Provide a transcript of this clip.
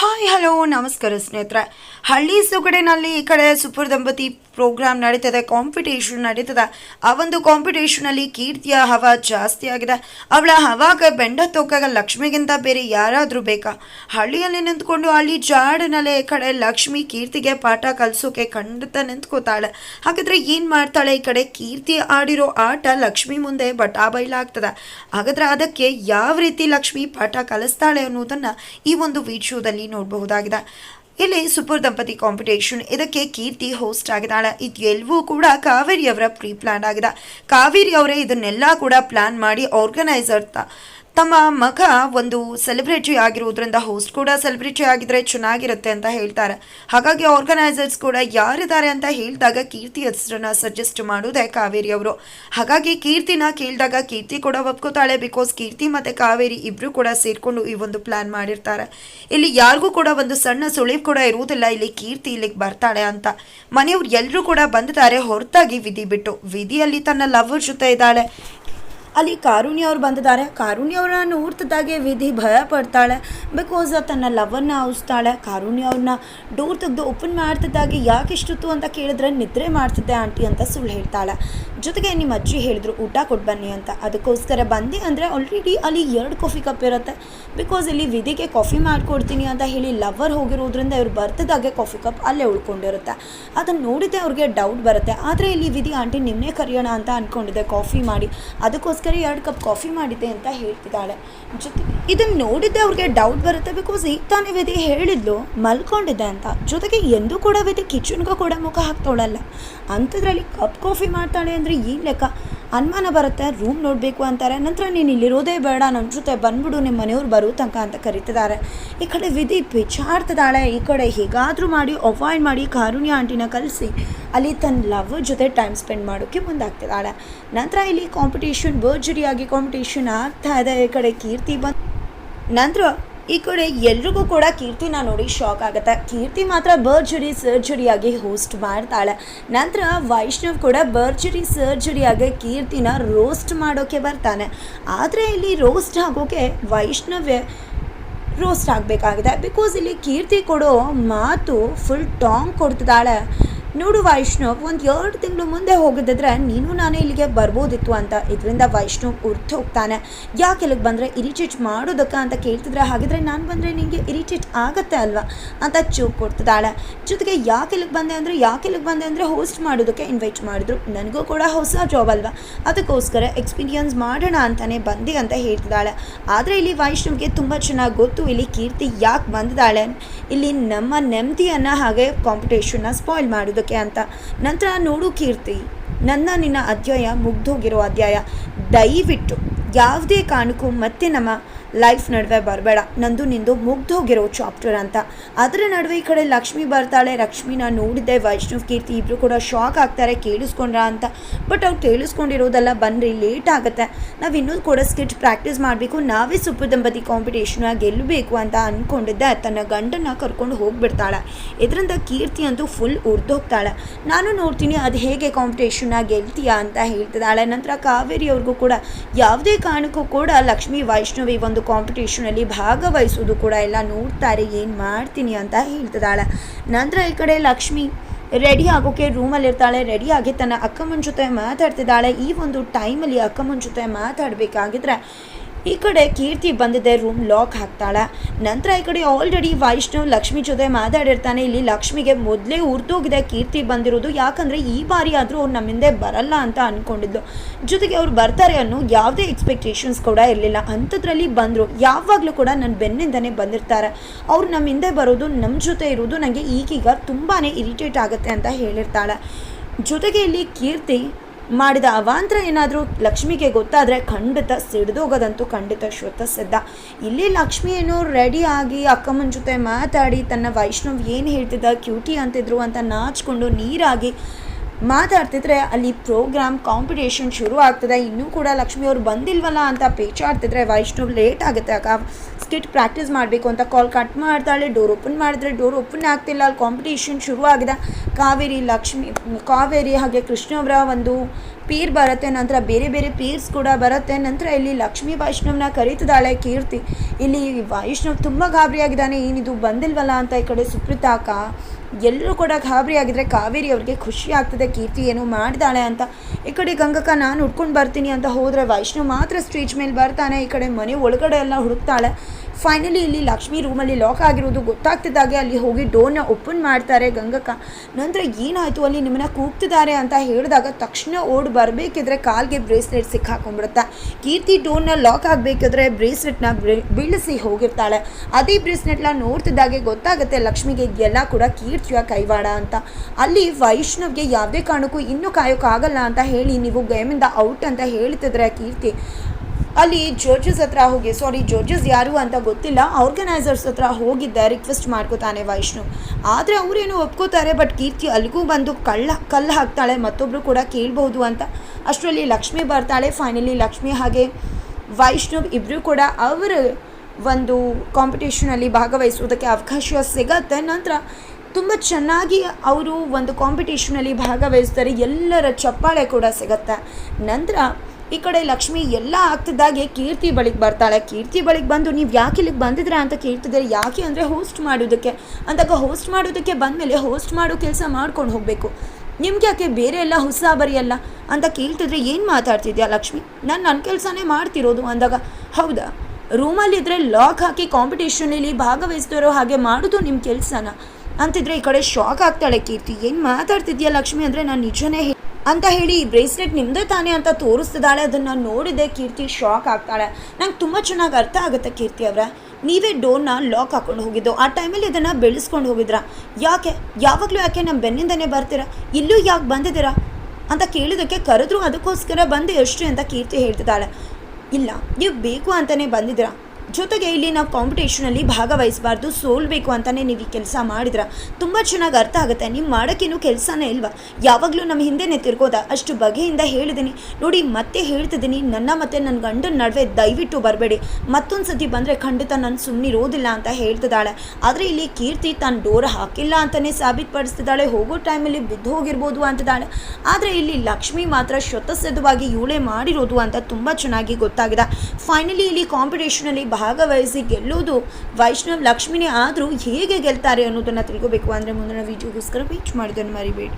Hi, hello, ನಮಸ್ಕಾರ ಸ್ನೇಹಿತರೆ. ಹಳ್ಳಿ ಸೊಗಡಿನಲ್ಲಿ ಈ ಕಡೆ ಸೂಪರ್ ದಂಪತಿ ಪ್ರೋಗ್ರಾಮ್ ನಡೀತದೆ ಕಾಂಪಿಟೇಷನ್ ನಡೀತದೆ. ಆ ಒಂದು ಕಾಂಪಿಟೇಷನಲ್ಲಿ ಕೀರ್ತಿಯ ಹವಾ ಜಾಸ್ತಿ ಆಗಿದೆ. ಅವಳ ಹವಾಗ ಬೆಂಡ ತೋಕಾಗ ಲಕ್ಷ್ಮಿಗಿಂತ ಬೇರೆ ಯಾರಾದರೂ ಬೇಕಾ? ಹಳ್ಳಿಯಲ್ಲಿ ನಿಂತ್ಕೊಂಡು ಅಲ್ಲಿ ಜಾಡಿನಲ್ಲೇ ಈ ಕಡೆ ಲಕ್ಷ್ಮಿ ಕೀರ್ತಿಗೆ ಪಾಠ ಕಲಿಸೋಕೆ ಖಂಡಿತ ನಿಂತ್ಕೋತಾಳೆ. ಹಾಗಾದ್ರೆ ಏನು ಮಾಡ್ತಾಳೆ? ಈ ಕಡೆ ಕೀರ್ತಿ ಆಡಿರೋ ಆಟ ಲಕ್ಷ್ಮಿ ಮುಂದೆ ಬಟಾ ಬೈಲಾಗ್ತದೆ. ಹಾಗಾದ್ರೆ ಅದಕ್ಕೆ ಯಾವ ರೀತಿ ಲಕ್ಷ್ಮಿ ಪಾಠ ಕಲಿಸ್ತಾಳೆ ಅನ್ನೋದನ್ನು ಈ ಒಂದು ವಿಡಿಯೋದಲ್ಲಿ ನೋಡಬಹುದಾಗಿದೆ. ಇಲ್ಲಿ ಸೂಪರ್ ದಂಪತಿ ಕಾಂಪಿಟೇಷನ್ ಇದಕ್ಕೆ ಕೀರ್ತಿ ಹೋಸ್ಟ್ ಆಗಿದ್ದಾಳೆ. ಇದು ಎಲ್ಲವೂ ಕೂಡ ಕಾವೇರಿ ಅವರ ಪ್ರೀ ಪ್ಲಾನ್ ಆಗಿದೆ. ಕಾವೇರಿ ಅವರೇ ಇದನ್ನೆಲ್ಲ ಕೂಡ ಪ್ಲಾನ್ ಮಾಡಿ ಆರ್ಗನೈಸರ್ ತಮ್ಮ ಮಗ ಒಂದು ಸೆಲೆಬ್ರಿಟಿ ಆಗಿರೋದ್ರಿಂದ ಹೋಸ್ಟ್ ಕೂಡ ಸೆಲೆಬ್ರಿಟಿ ಆಗಿದ್ರೆ ಚೆನ್ನಾಗಿರುತ್ತೆ ಅಂತ ಹೇಳ್ತಾರೆ. ಹಾಗಾಗಿ ಆರ್ಗನೈಸರ್ಸ್ ಕೂಡ ಯಾರಿದ್ದಾರೆ ಅಂತ ಹೇಳಿದಾಗ ಕೀರ್ತಿ ಹೆಸರನ್ನ ಸಜೆಸ್ಟ್ ಮಾಡುವುದೇ ಕಾವೇರಿ ಅವರು. ಹಾಗಾಗಿ ಕೀರ್ತಿನ ಕೇಳಿದಾಗ ಕೀರ್ತಿ ಕೂಡ ಒಪ್ಕೋತಾಳೆ ಬಿಕಾಸ್ ಕೀರ್ತಿ ಮತ್ತೆ ಕಾವೇರಿ ಇಬ್ರು ಕೂಡ ಸೇರಿಕೊಂಡು ಈ ಒಂದು ಪ್ಲಾನ್ ಮಾಡಿರ್ತಾರೆ. ಇಲ್ಲಿ ಯಾರಿಗೂ ಕೂಡ ಒಂದು ಸಣ್ಣ ಸುಳಿವು ಕೂಡ ಇರುವುದಿಲ್ಲ. ಇಲ್ಲಿ ಕೀರ್ತಿ ಇಲ್ಲಿಗೆ ಬರ್ತಾಳೆ ಅಂತ. ಮನೆಯವ್ರು ಎಲ್ಲರೂ ಕೂಡ ಬಂದಿದ್ದಾರೆ. ಹೊರತಾಗಿ ವಿಧಿ ಬಿಟ್ಟು. ವಿಧಿಯಲ್ಲಿ ತನ್ನ ಲವರ್ ಜೊತೆ ಇದ್ದಾಳೆ. ಅಲ್ಲಿ ಕಾರುಣ್ಯ ಅವ್ರು ಬಂದಿದ್ದಾರೆ. ಕಾರುಣ್ಯ ಅವ್ರನ್ನ ನೋಡ್ತಿದ್ದಾಗೆ ವಿಧಿ ಭಯ ಪಡ್ತಾಳೆ ಬಿಕಾಸ್ ತನ್ನ ಲವನ್ನ ಅವಸ್ತಾಳೆ ಕಾರುಣ್ಯ ಅವ್ರನ್ನ ಡೋರ್ ತೆಗೆದು ಓಪನ್ ಮಾಡ್ತಿದ್ದಾಗೆ ಯಾಕೆ ಇಷ್ಟೊತ್ತು ಅಂತ ಕೇಳಿದ್ರೆ ನಿದ್ರೆ ಮಾಡ್ತಿದ್ದೆ ಆಂಟಿ ಅಂತ ಸುಳ್ಳು ಹೇಳ್ತಾಳೆ. ಜೊತೆಗೆ ನಿಮ್ಮ ಅಜ್ಜಿ ಹೇಳಿದ್ರು, ಊಟ ಕೊಟ್ಟು ಬನ್ನಿ ಅಂತ. ಅದಕ್ಕೋಸ್ಕರ ಬಂದೆ ಅಂದರೆ ಆಲ್ರೆಡಿ ಅಲ್ಲಿ ಎರಡು ಕಾಫಿ ಕಪ್ ಇರುತ್ತೆ. ಬಿಕಾಸ್ ಇಲ್ಲಿ ವಿಧಿಗೆ ಕಾಫಿ ಮಾಡಿಕೊಡ್ತೀನಿ ಅಂತ ಹೇಳಿ ಲವರ್ ಹೋಗಿರೋದ್ರಿಂದ ಇವ್ರು ಬರ್ತದಾಗೆ ಕಾಫಿ ಕಪ್ ಅಲ್ಲೇ ಉಳ್ಕೊಂಡಿರುತ್ತೆ. ಅದನ್ನು ನೋಡಿದ್ದೆ ಅವ್ರಿಗೆ ಡೌಟ್ ಬರುತ್ತೆ. ಆದರೆ ಇಲ್ಲಿ ವಿಧಿ, ಆಂಟಿ ನಿಮ್ಮನ್ನೇ ಕರೆಯೋಣ ಅಂತ ಅಂದ್ಕೊಂಡಿದ್ದೆ ಕಾಫಿ ಮಾಡಿ. ಅದಕ್ಕೋಸ್ಕರ ಎರಡು ಕಪ್ ಕಾಫಿ ಮಾಡಿದ್ದೆ ಅಂತ ಹೇಳ್ತಿದ್ದಾಳೆ. ಜೊತೆಗೆ ಇದನ್ನು ನೋಡಿದ್ದೆ ಅವ್ರಿಗೆ ಡೌಟ್ ಬರುತ್ತೆ. ಬಿಕಾಸ್ ಈಗ ತಾನೇ ವಿಧಿ ಹೇಳಿದ್ಲು, ಮಲ್ಕೊಂಡಿದ್ದೆ ಅಂತ. ಜೊತೆಗೆ ಎಂದೂ ಕೂಡ ವಿಧಿ ಕಿಚನ್ಗೂ ಕೂಡ ಮುಖ ಹಾಕ್ತೋಳಲ್ಲ. ಅಂಥದ್ರಲ್ಲಿ ಕಪ್ ಕಾಫಿ ಮಾಡ್ತಾಳೆ ಅಂದರೆ ಏನು ಲೆಕ್ಕ. ಅನುಮಾನ ಬರುತ್ತೆ ರೂಮ್ ನೋಡಬೇಕು ಅಂತಾರೆ. ನಂತರ ನೀನು ಇಲ್ಲಿರೋದೇ ಬೇಡ ನನ್ನ ಜೊತೆ ಬಂದ್ಬಿಡು ನಿಮ್ಮ ಮನೆಯವ್ರು ಬರೋ ತನಕ ಅಂತ ಕರೀತಿದ್ದಾರೆ. ಈ ಕಡೆ ವಿಧಿ ಪಿಚಾಡ್ತಿದ್ದಾಳೆ ಈ ಕಡೆ ಹೇಗಾದರೂ ಮಾಡಿ ಅವಾಯ್ಡ್ ಮಾಡಿ, ಕಾರುಣ್ಯ ಆಂಟಿನ ಕಲಿಸಿ. ಅಲ್ಲಿ ತನ್ನ ಲವ್ ಜೊತೆ ಟೈಮ್ ಸ್ಪೆಂಡ್ ಮಾಡೋಕ್ಕೆ ಮುಂದಾಗ್ತಿದ್ದಾಳೆ. ನಂತರ ಇಲ್ಲಿ ಕಾಂಪಿಟೇಷನ್ ಬರ್ಜರಿಯಾಗಿ ಕಾಂಪಿಟೇಷನ್ ಆಗ್ತಾ ಇದೆ. ಈ ಕಡೆ ಕೀರ್ತಿ ಬಂದು ನಂತರ ಈ ಕಡೆ ಎಲ್ರಿಗೂ ಕೂಡ ಕೀರ್ತಿನ ನೋಡಿ ಶಾಕ್ ಆಗುತ್ತೆ. ಕೀರ್ತಿ ಮಾತ್ರ ಭರ್ಜರಿ, ಸರ್ಜರಿಯಾಗಿ ಹೋಸ್ಟ್ ಮಾಡ್ತಾಳೆ. ನಂತರ ವೈಷ್ಣವ್ ಕೂಡ ಭರ್ಜರಿ, ಸರ್ಜರಿಯಾಗಿ ಕೀರ್ತಿನ ರೋಸ್ಟ್ ಮಾಡೋಕೆ ಬರ್ತಾನೆ. ಆದರೆ ಇಲ್ಲಿ ರೋಸ್ಟ್ ಆಗೋಕೆ ವೈಷ್ಣವೇ ರೋಸ್ಟ್ ಆಗಬೇಕಾಗಿದೆ. ಬಿಕಾಸ್ ಇಲ್ಲಿ ಕೀರ್ತಿ ಕೊಡೋ ಮಾತು ಫುಲ್ ಟಾಂಗ್ ಕೊಡ್ತಿದ್ದಾಳೆ. ನೋಡು ವೈಷ್ಣವ್, ಒಂದು ಎರಡು ತಿಂಗಳು ಮುಂದೆ ಹೋಗಿದ್ದಿದ್ರೆ ನೀನು ನಾನು ಇಲ್ಲಿಗೆ ಬರ್ಬೋದಿತ್ತು ಅಂತ. ಇದರಿಂದ ವೈಷ್ಣವ್ ಉರ್ತು ಹೋಗ್ತಾನೆ. ಯಾಕೆ ಇಲ್ಲಿಗೆ ಬಂದರೆ ಇರಿಟೇಟ್ ಮಾಡೋದಕ್ಕೆ ಅಂತ ಕೇಳ್ತಿದ್ರೆ ಹಾಗಿದ್ರೆ ನಾನು ಬಂದರೆ ನಿನಗೆ ಇರಿಟೇಟ್ ಆಗತ್ತೆ ಅಲ್ವಾ ಅಂತ ಚೂಪ್ ಕೊಡ್ತಿದ್ದಾಳೆ. ಜೊತೆಗೆ ಯಾಕೆ ಇಲ್ಲಿಗೆ ಬಂದೆ ಅಂದರೆ, ಯಾಕೆ ಇಲ್ಲಿಗೆ ಬಂದೆ ಅಂದರೆ ಹೋಸ್ಟ್ ಮಾಡೋದಕ್ಕೆ ಇನ್ವೈಟ್ ಮಾಡಿದ್ರು. ನನಗೂ ಕೂಡ ಹೊಸ ಜಾಬ್ ಅಲ್ವಾ? ಅದಕ್ಕೋಸ್ಕರ ಎಕ್ಸ್ಪೀರಿಯನ್ಸ್ ಮಾಡೋಣ ಅಂತಾನೆ ಬಂದೆ ಅಂತ ಹೇಳ್ತಿದ್ದಾಳೆ. ಆದರೆ ಇಲ್ಲಿ ವೈಷ್ಣವ್ಗೆ ತುಂಬ ಚೆನ್ನಾಗಿ ಗೊತ್ತು. ಇಲ್ಲಿ ಕೀರ್ತಿ ಯಾಕೆ ಬಂದಿದ್ದಾಳೆ? ಇಲ್ಲಿ ನಮ್ಮ ನೆಮ್ಮದಿಯನ್ನು ಹಾಗೆ ಕಾಂಪಿಟೇಷನ್ನ ಸ್ಪಾಯ್ಲ್ ಮಾಡೋದಕ್ಕೆ ಅಂತ. ನಂತರ ನೋಡು ಕೀರ್ತಿ, ನನ್ನ ನಿನ್ನ ಅಧ್ಯಾಯ ಮುಗ್ದೋಗಿರೋ ಅಧ್ಯಾಯ. ದಯವಿಟ್ಟು ಯಾವುದೇ ಕಾರಣಕ್ಕೂ ಮತ್ತೆ ನಮ್ಮ ಲೈಫ್ ನಡುವೆ ಬರಬೇಡ. ನಂದು ನಿಂದು ಮುಗ್ದೋಗಿರೋ ಚಾಪ್ಟರ್ ಅಂತ. ಅದರ ನಡುವೆ ಈ ಕಡೆ ಲಕ್ಷ್ಮಿ ಬರ್ತಾಳೆ. ಲಕ್ಷ್ಮಿನ ನೋಡಿದ್ದೆ. ವೈಷ್ಣವ್, ಕೀರ್ತಿ ಇಬ್ಬರು ಕೂಡ ಶಾಕ್ ಆಗ್ತಾರೆ. ಕೇಳಿಸ್ಕೊಂಡ್ರ ಅಂತ. ಬಟ್ ಅವ್ರು ಕೇಳಿಸ್ಕೊಂಡಿರೋದೆಲ್ಲ ಬನ್ನಿರಿ ಲೇಟ್ ಆಗುತ್ತೆ. ನಾವು ಇನ್ನೂ ಕೂಡ ಸ್ಕಿಟ್ ಪ್ರಾಕ್ಟೀಸ್ ಮಾಡಬೇಕು. ನಾವೇ ಸುಪ್ಪು ದಂಪತಿ ಕಾಂಪಿಟೇಷನ್ನ ಗೆಲ್ಲಬೇಕು ಅಂತ ಅಂದ್ಕೊಂಡಿದ್ದೆ ತನ್ನ ಗಂಡನ ಕರ್ಕೊಂಡು ಹೋಗ್ಬಿಡ್ತಾಳೆ. ಇದರಿಂದ ಕೀರ್ತಿ ಅಂತೂ ಫುಲ್ ಉರ್ದೋಗ್ತಾಳೆ. ನಾನು ನೋಡ್ತೀನಿ, ಅದು ಹೇಗೆ ಕಾಂಪಿಟೇಷನ್ನ ಗೆಲ್ತೀಯ ಅಂತ ಹೇಳ್ತಿದ್ದಾಳೆ. ನಂತರ ಕಾವೇರಿ ಅವ್ರಿಗೂ ಕೂಡ ಯಾವುದೇ ಕಾರಣಕ್ಕೂ ಕೂಡ ಲಕ್ಷ್ಮಿ, ವೈಷ್ಣವಿ ಒಂದು ಕಾಂಪಿಟೇಷನಲ್ಲಿ ಭಾಗವಹಿಸೋದು ಕೂಡ ಎಲ್ಲ ನೋಡ್ತಾರೆ, ಏನು ಮಾಡ್ತೀನಿ ಅಂತ ಹೇಳ್ತಿದ್ದಾಳೆ. ನಂತರ ಈ ಕಡೆ ಲಕ್ಷ್ಮಿ ರೆಡಿ ಆಗೋಕೆ ರೂಮಲ್ಲಿರ್ತಾಳೆ ರೆಡಿ ಆಗಿ ತನ್ನ ಅಕ್ಕಮ್ಮನ ಜೊತೆ ಮಾತಾಡ್ತಿದ್ದಾಳೆ. ಈ ಒಂದು ಟೈಮಲ್ಲಿ ಅಕ್ಕಮ್ಮನ ಜೊತೆ ಮಾತಾಡಬೇಕಾಗಿದ್ರೆ ಈ ಕಡೆ ಕೀರ್ತಿ ಬಂದಿದೆ ರೂಮ್ ಲಾಕ್ ಹಾಕ್ತಾಳೆ. ನಂತರ ಈ ಕಡೆ ಆಲ್ರೆಡಿ ವೈಷ್ಣವ್, ಲಕ್ಷ್ಮಿ ಜೊತೆ ಮಾತಾಡಿರ್ತಾನೆ. ಇಲ್ಲಿ ಲಕ್ಷ್ಮಿಗೆ ಮೊದಲೇ ಉರ್ದೋಗಿದೆ ಕೀರ್ತಿ ಬಂದಿರೋದು ಯಾಕಂದರೆ ಈ ಬಾರಿ ಆದರೂ ಅವ್ರು ನಮ್ಮ ಹಿಂದೆ ಬರಲ್ಲ ಅಂತ ಅಂದ್ಕೊಂಡಿದ್ದು ಜೊತೆಗೆ ಅವ್ರು ಬರ್ತಾರೆ ಅನ್ನೋ ಯಾವುದೇ ಎಕ್ಸ್ಪೆಕ್ಟೇಷನ್ಸ್ ಕೂಡ ಇರಲಿಲ್ಲ. ಅಂಥದ್ರಲ್ಲಿ ಬಂದರು. ಯಾವಾಗಲೂ ಕೂಡ ನನ್ನ ಬೆನ್ನಿಂದನೇ ಬಂದಿರ್ತಾರೆ. ಅವ್ರು ನಮ್ಮ ಹಿಂದೆ ಬರೋದು ನಮ್ಮ ಜೊತೆ ಇರೋದು ನನಗೆ ಈಗೀಗ ತುಂಬಾ ಇರಿಟೇಟ್ ಆಗುತ್ತೆ ಅಂತ ಹೇಳಿರ್ತಾಳೆ. ಜೊತೆಗೆ ಇಲ್ಲಿ ಕೀರ್ತಿ ಮಾಡಿದ ಅವಾಂತರ ಏನಾದರೂ ಲಕ್ಷ್ಮಿಗೆ ಗೊತ್ತಾದರೆ ಖಂಡಿತ ಸಿಡಿದೋಗೋದಂತೂ ಖಂಡಿತ ಶ್ರುತ ಸಿದ್ಧ. ಇಲ್ಲಿ ಲಕ್ಷ್ಮಿ ಏನೋ ರೆಡಿ ಆಗಿ ಅಕ್ಕಮ್ಮನ ಜೊತೆ ಮಾತಾಡಿ ತನ್ನ ವೈಷ್ಣವ್ ಏನು ಹೇಳ್ತಿದ್ದ ಕ್ಯೂಟಿ ಅಂತಿದ್ರು ಅಂತ ನಾಚ್ಕೊಂಡು ನೀರಾಗಿ ಮಾತಾಡ್ತಿದ್ರೆ ಅಲ್ಲಿ ಪ್ರೋಗ್ರಾಮ್ ಕಾಂಪಿಟೇಷನ್ ಶುರು ಆಗ್ತದೆ ಇನ್ನೂ ಕೂಡ ಲಕ್ಷ್ಮಿ ಅವ್ರು ಬಂದಿಲ್ವಲ್ಲ ಅಂತ ಪೇಚಾಡ್ತಿದ್ರೆ ವೈಷ್ಣವ್ ಲೇಟ್ ಆಗುತ್ತೆ ಅಕ್ಕ. ಸ್ಕಿಟ್ ಪ್ರಾಕ್ಟೀಸ್ ಮಾಡಬೇಕು ಅಂತ ಕಾಲ್ ಕಟ್ ಮಾಡ್ತಾಳೆ, ಡೋರ್ ಓಪನ್ ಮಾಡಿದ್ರೆ ಡೋರ್ ಓಪನ್ ಆಗ್ತಿಲ್ಲ, ಅಲ್ಲಿ ಕಾಂಪಿಟೇಷನ್ ಶುರುವಾಗಿದೆ. ಕಾವೇರಿ ಲಕ್ಷ್ಮಿ, ಕಾವೇರಿ ಹಾಗೆ ಕೃಷ್ಣ ಅವರ ಒಂದು ಪೀರ್ ಬರುತ್ತೆ, ನಂತರ ಬೇರೆ ಬೇರೆ ಪೀರ್ಸ್ ಕೂಡ ಬರುತ್ತೆ. ನಂತರ ಇಲ್ಲಿ ಲಕ್ಷ್ಮೀ ವೈಷ್ಣವ್ನ ಕರೀತಿದ್ದಾಳೆ ಕೀರ್ತಿ. ಇಲ್ಲಿ ವೈಷ್ಣವ್ ತುಂಬ ಗಾಬರಿಯಾಗಿದ್ದಾನೆ. ಏನಿದು ಬಂದಿಲ್ವಲ್ಲ ಅಂತ ಈ ಕಡೆ ಸುಪ್ರೀತಾಕ ಎಲ್ಲರೂ ಕೂಡ ಗಾಬರಿ ಆಗಿದ್ರೆ ಕಾವೇರಿ ಅವ್ರಿಗೆ ಖುಷಿ ಆಗ್ತದೆ. ಕೀರ್ತಿ ಏನೋ ಮಾಡಿದಾಳೆ ಅಂತ. ಈ ಕಡೆ ಗಂಗಕ್ಕ, ನಾನು ಹುಡ್ಕೊಂಡು ಬರ್ತೀನಿ ಅಂತ ಹೋದರೆ ವೈಷ್ಣವ್ ಮಾತ್ರ ಸ್ಟೇಜ್ ಮೇಲೆ ಬರ್ತಾನೆ. ಈ ಕಡೆ ಮನೆ ಒಳಗಡೆ ಎಲ್ಲ ಹುಡುಕ್ತಾಳೆ. ಫೈನಲಿ ಇಲ್ಲಿ ಲಕ್ಷ್ಮಿ ರೂಮಲ್ಲಿ ಲಾಕ್ ಆಗಿರೋದು ಗೊತ್ತಾಗ್ತಿದ್ದಾಗೆ. ಅಲ್ಲಿ ಹೋಗಿ ಡೋರ್ನ ಓಪನ್ ಮಾಡ್ತಾರೆ ಗಂಗಕ್ಕ. ನಂತರ ಏನಾಯಿತು ಅಲ್ಲಿ ನಿಮ್ಮನ್ನ ಕೂಗ್ತಿದ್ದಾರೆ ಅಂತ ಹೇಳಿದಾಗ ತಕ್ಷಣ ಓಡ್ ಬರಬೇಕಿದ್ರೆ ಕಾಲ್ಗೆ ಬ್ರೇಸ್ಲೆಟ್ ಸಿಕ್ಕಾಕೊಂಡ್ಬಿಡುತ್ತೆ. ಕೀರ್ತಿ ಡೋರ್ನ ಲಾಕ್ ಆಗಬೇಕಿದ್ರೆ ಬ್ರೇಸ್ಲೆಟ್ನ ಬೀಳಿಸಿ ಹೋಗಿರ್ತಾಳೆ. ಅದೇ ಬ್ರೇಸ್ಲೆಟ್ನ ನೋಡ್ತಿದ್ದಾಗೆ ಗೊತ್ತಾಗುತ್ತೆ ಲಕ್ಷ್ಮಿಗೆ ಎಲ್ಲ ಕೂಡ ಕೀರ್ತಿಯ ಕೈವಾಡ ಅಂತ. ಅಲ್ಲಿ ವೈಷ್ಣವ್ಗೆ ಯಾವುದೇ ಕಾರಣಕ್ಕೂ ಇನ್ನೂ ಕಾಯೋಕ್ಕಾಗಲ್ಲ ಅಂತ ಹೇಳಿ ನೀವು ಗೇಮಿಂದ ಔಟ್ ಅಂತ ಹೇಳ್ತಿದ್ರೆ ಕೀರ್ತಿ. ಅಲ್ಲಿ ಜಡ್ಜಸ್ ಹತ್ರ ಹೋಗಿ ಸಾರಿ ಜಡ್ಜಸ್ ಯಾರು ಅಂತ ಗೊತ್ತಿಲ್ಲ ಆರ್ಗನೈಸರ್ಸ್ ಹತ್ರ ಹೋಗಿದ್ದೆ ರಿಕ್ವೆಸ್ಟ್ ಮಾಡ್ಕೋತಾನೆ ವೈಷ್ಣು. ಆದರೆ ಅವರೇನು ಒಪ್ಕೋತಾರೆ ಬಟ್ ಕೀರ್ತಿ ಅಲ್ಲಿಗೂ ಬಂದು ಕಳ್ಳ, ಕಲ್ಲು ಹಾಕ್ತಾಳೆ ಮತ್ತೊಬ್ಬರು ಕೂಡ ಕೇಳಬಹುದು ಅಂತ. ಅಷ್ಟರಲ್ಲಿ ಲಕ್ಷ್ಮಿ ಬರ್ತಾಳೆ ಫೈನಲಿ ಲಕ್ಷ್ಮಿ ಹಾಗೆ ವೈಷ್ಣವ್ ಇಬ್ಬರು ಕೂಡ ಅವರ ಒಂದು ಕಾಂಪಿಟೇಷನಲ್ಲಿ ಭಾಗವಹಿಸುವುದಕ್ಕೆ ಅವಕಾಶ ಸಿಗತ್ತೆ. ನಂತರ ತುಂಬ ಚೆನ್ನಾಗಿ ಅವರು ಒಂದು ಕಾಂಪಿಟೇಷನಲ್ಲಿ ಭಾಗವಹಿಸ್ತಾರೆ, ಎಲ್ಲರ ಚಪ್ಪಾಳೆ ಕೂಡ ಸಿಗತ್ತೆ. ನಂತರ ಈ ಕಡೆ ಲಕ್ಷ್ಮಿ ಎಲ್ಲ ಆಗ್ತಿದ್ದಾಗೆ ಕೀರ್ತಿ ಬಳಿಗೆ ಬರ್ತಾಳೆ. ಕೀರ್ತಿ ಬಳಿಗೆ ಬಂದು ನೀವು ಯಾಕೆ ಇಲ್ಲಿಗೆ ಬಂದಿದ್ದೀರಾ ಅಂತ ಕೇಳ್ತಿದ್ದಾರೆ. ಯಾಕೆ ಅಂದರೆ ಹೋಸ್ಟ್ ಮಾಡೋದಕ್ಕೆ. ಅಂದಾಗ ಹೋಸ್ಟ್ ಮಾಡೋದಕ್ಕೆ ಬಂದಮೇಲೆ ಹೋಸ್ಟ್ ಮಾಡೋ ಕೆಲಸ ಮಾಡ್ಕೊಂಡು ಹೋಗಬೇಕು. ನಿಮ್ಗೆ ಯಾಕೆ ಬೇರೆ ಎಲ್ಲ ಹುಸ ಬರೆಯಲ್ಲ ಅಂತ ಕೇಳ್ತಿದ್ರೆ ಏನು ಮಾತಾಡ್ತಿದ್ಯಾ ಲಕ್ಷ್ಮಿ? ನಾನು ನನ್ನ ಕೆಲಸನೇ ಮಾಡ್ತಿರೋದು ಅಂದಾಗ, ಹೌದಾ? ರೂಮಲ್ಲಿದ್ದರೆ ಲಾಕ್ ಹಾಕಿ ಕಾಂಪಿಟೇಷನಲ್ಲಿ ಭಾಗವಹಿಸ್ತಿರೋ ಹಾಗೆ ಮಾಡೋದು ನಿಮ್ಮ ಕೆಲಸನ? ಅಂತಿದ್ರೆ ಈ ಕಡೆ ಶಾಕ್ ಆಗ್ತಾಳೆ ಕೀರ್ತಿ. ಏನು ಮಾತಾಡ್ತಿದ್ಯಾ ಲಕ್ಷ್ಮಿ? ಅಂದರೆ ನಾನು ನಿಜನೇ ಅಂತ ಹೇಳಿ ಈ ಬ್ರೇಸ್ಲೆಟ್ ನಿಮ್ಮದೇ ತಾನೇ ಅಂತ ತೋರಿಸ್ತಿದ್ದಾಳೆ. ಅದನ್ನು ನೋಡಿದೆ ಕೀರ್ತಿ ಶಾಕ್ ಆಗ್ತಾಳೆ. ನಂಗೆ ತುಂಬ ಚೆನ್ನಾಗಿ ಅರ್ಥ ಆಗುತ್ತೆ ಕೀರ್ತಿ ಅವರ. ನೀವೇ ಡೋರ್ನ ಲಾಕ್ ಹಾಕೊಂಡು ಹೋಗಿದ್ದು. ಆ ಟೈಮಲ್ಲಿ ಇದನ್ನು ಬೆಳೆಸ್ಕೊಂಡು ಹೋಗಿದ್ರ? ಯಾಕೆ? ಯಾವಾಗಲೂ ಯಾಕೆ ನಮ್ಮ ಬೆನ್ನಿಂದನೇ ಬರ್ತೀರಾ? ಇಲ್ಲೂ ಯಾಕೆ ಬಂದಿದ್ದೀರ? ಅಂತ ಕೇಳಿದ್ದಕ್ಕೆ ಕರೆದ್ರು. ಅದಕ್ಕೋಸ್ಕರ ಬಂದು ಎಷ್ಟು ಅಂತ ಕೀರ್ತಿ ಹೇಳ್ತಿದ್ದಾಳೆ. ಇಲ್ಲ, ನೀವು ಬೇಕು ಅಂತಲೇ ಬಂದಿದ್ದೀರಾ? ಜೊತೆಗೆ ಇಲ್ಲಿ ನಾವು ಕಾಂಪಿಟೇಷನಲ್ಲಿ ಭಾಗವಹಿಸಬಾರ್ದು, ಸೋಲ್ಬೇಕು ಅಂತಲೇ ನೀವು ಈ ಕೆಲಸ ಮಾಡಿದ್ರೆ. ತುಂಬ ಚೆನ್ನಾಗಿ ಅರ್ಥ ಆಗುತ್ತೆ. ನೀವು ಮಾಡೋಕ್ಕೇನು ಕೆಲಸನೇ ಇಲ್ವಾ? ಯಾವಾಗಲೂ ನಮ್ಮ ಹಿಂದೆನೇ ತಿರ್ಗೋದ. ಅಷ್ಟು ಬಗೆಯಿಂದ ಹೇಳಿದ್ದೀನಿ ನೋಡಿ, ಮತ್ತೆ ಹೇಳ್ತಿದ್ದೀನಿ ನನ್ನ ಮತ್ತು ನನ್ನ ಗಂಡನ ನಡುವೆ ದಯವಿಟ್ಟು ಬರಬೇಡಿ. ಮತ್ತೊಂದು ಸತಿ ಬಂದರೆ ಖಂಡಿತ ನಾನು ಸುಮ್ಮನಿರೋದಿಲ್ಲ ಅಂತ ಹೇಳ್ತಿದ್ದಾಳೆ. ಆದರೆ ಇಲ್ಲಿ ಕೀರ್ತಿ ತಾನು ಡೋರ್ ಹಾಕಿಲ್ಲ ಅಂತಲೇ ಸಾಬೀತುಪಡಿಸ್ತಿದ್ದಾಳೆ. ಹೋಗೋ ಟೈಮಲ್ಲಿ ಬಿದ್ದು ಹೋಗಿರ್ಬೋದು ಅಂತಿದ್ದಾಳೆ. ಆದರೆ ಇಲ್ಲಿ ಲಕ್ಷ್ಮಿ ಮಾತ್ರ ಶತಸಿದ್ಧವಾಗಿ ಇವಳೇ ಮಾಡಿರೋದು ಅಂತ ತುಂಬ ಚೆನ್ನಾಗಿ ಗೊತ್ತಾಗಿದೆ. ಫೈನಲಿ ಇಲ್ಲಿ ಕಾಂಪಿಟೇಷನಲ್ಲಿ ಭಾಗವಹಿಸಿ ಗೆಲ್ಲೋದು ವೈಷ್ಣವ್ ಲಕ್ಷ್ಮಿನೇ ಆದರೂ ಹೇಗೆ ಗೆಲ್ತಾರೆ ಅನ್ನೋದನ್ನು ತಿಳ್ಕೋಬೇಕು. ಅಂದರೆ ಮುಂದಿನ ವೀಡಿಯೋಗೋಸ್ಕರ ವೇಟ್ ಮಾಡಿದ್ದನ್ನು ಮರಿಬೇಡಿ.